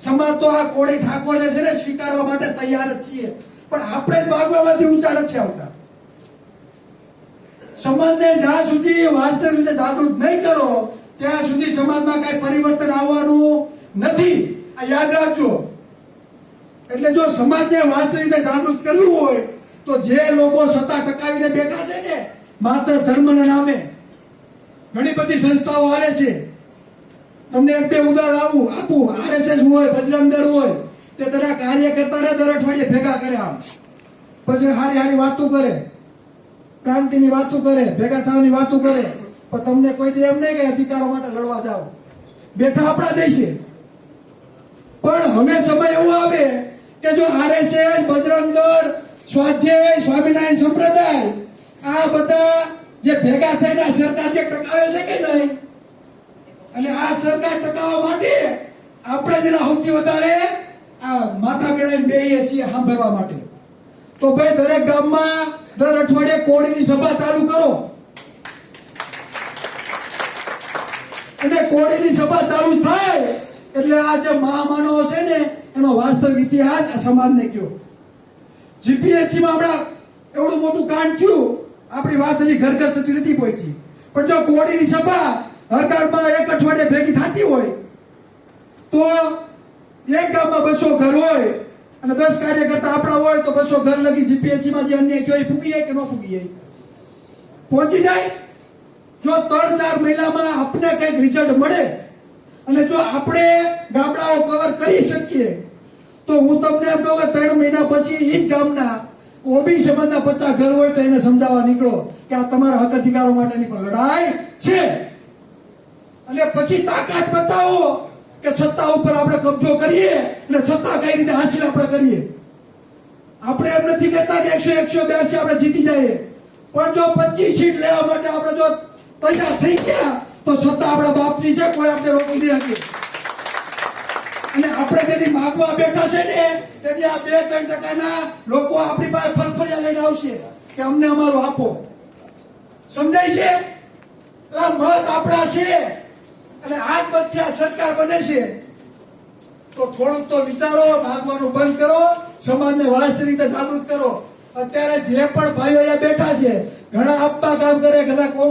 સમાજ તો આ કોળી ઠાકોરને છે ને સ્વીકારવા માટે તૈયાર જ છીએ. પણ આપણે જ ભાગવામાંથી ઊંચા નથી આવતા. સમાજને જ્યાં સુધી વાસ્તવિક રીતે જાગૃત નહીં કરો, ત્યાં સુધી સમાજમાં કઈ પરિવર્તન આવવાનું નથી. આ યાદ રાખજો. એટલે જો સમાજને વાસ્તવિક રીતે જાગૃત કરવું હોય, તો જે લોકો સત્તા ટકાવીને બેઠા છે ને, માત્ર ધર્મના નામે. ઘણી બધી સંસ્થાઓ આવે છે. તમને એક બે ઉદાહરણ આવું, આપું. આરએસએસ હોય બજરંગ દળ હોય, તે તેના કાર્યકર્તાને દર અઠવાડિયે ભેગા કરે આમ. પછી હારી હારી વાતો કરે, ક્રાંતિની વાતો કરે, ભેગા થવાની વાતો કરે. પણ તમને કોઈ દે એમ નહીં કે અધિકારો માટે લડવા જાઓ. બેઠા આપણા દેશે. પણ હવે સમય એવો આવે કે જો આરએસએસ બજરંગ દળ, સ્વાધ્યાય, સ્વામિનારાયણ સંપ્રદાય, આ બધા જે ભેગા થઈને સરકાર જે ટકાવે છે કે નહીં અને આ સરકાર ટકાવવા માટે આપણે જેના સૌથી વધારે આ માથા ગણાઈને બેહીએ છીએ સાંભળવા માટે. તો ભાઈ, દરેક ગામમાં દર અઠવાડિયે કોળીની સભા ચાલુ કરો. અને કોળીની સભા ચાલુ થાય એટલે આ જે મહામાનવો છે ને, એનો વાસ્તવિક ઇતિહાસ આ સમાજને કયો જીપીએસસી માં હમણાં એવડું મોટું કાંડ થયું, આપણી વાત હજી ઘર ઘર સુધી નથી પહોંચી. પણ જો કોળીની સભા હરકાળમાં એક અઠવાડિયે ભેગી થતી હોય, તો એક ગામમાં બસો ઘર હોય અને દસ કાર્યકર્તા આપણા હોય તો બસો ઘર લગી જીપીએસસી માં જે અન્ય કયો ફૂકી કે ન ફૂગી જાય? પહોંચી જાય? જો ત્રણ ચાર મહિનામાં આપને કંઈક રિઝલ્ટ મળે અને જો આપણે ગામડાઓ કવર કરી શકીએ, તો હું તમને એમ કહું કે ત્રણ મહિના પછી એ જ ગામના ઓબી સમાજના પચાસ ઘર હોય તો એને સમજાવવા નીકળો કે આ તમારા હક અધિકારો માટેની પણ લડાઈ છે. અને પછી તાકાત બતાવો કે સત્તા ઉપર આપણે કબજો કરીએ ને સત્તા કઈ રીતે હાસિલ આપણે કરીએ. આપણે એમ નથી કહેતા કે એકસો એકસો બ્યાસી આપણે જીતી જઈએ. પણ જો પચીસ સીટ લેવા માટે આપણે જો તૈયાર થઈ ગયા, તો સત્તા આપણા બાપની છે, કોઈ આપણે રોકી નહીં શકે. અને આપણે જેથી માગવા બેઠા છે ને, તેથી આ બે ત્રણ ટકાના લોકો આપણી પાસે ફરફરિયા લઈને આવશે કે અમને અમારું આપો. સમજાય છે? મત આપણા છે. અને આ આ સરકાર બને છે, તો થોડુંક તો વિચારો માગવાનું બંધ કરો, સમાજને વાસ્તવિક રીતે જાગૃત કરો. અત્યારે જે પણ ભાઈઓ અહીંયા બેઠા છે, ઘણા આપવા કામ કરે ઘણા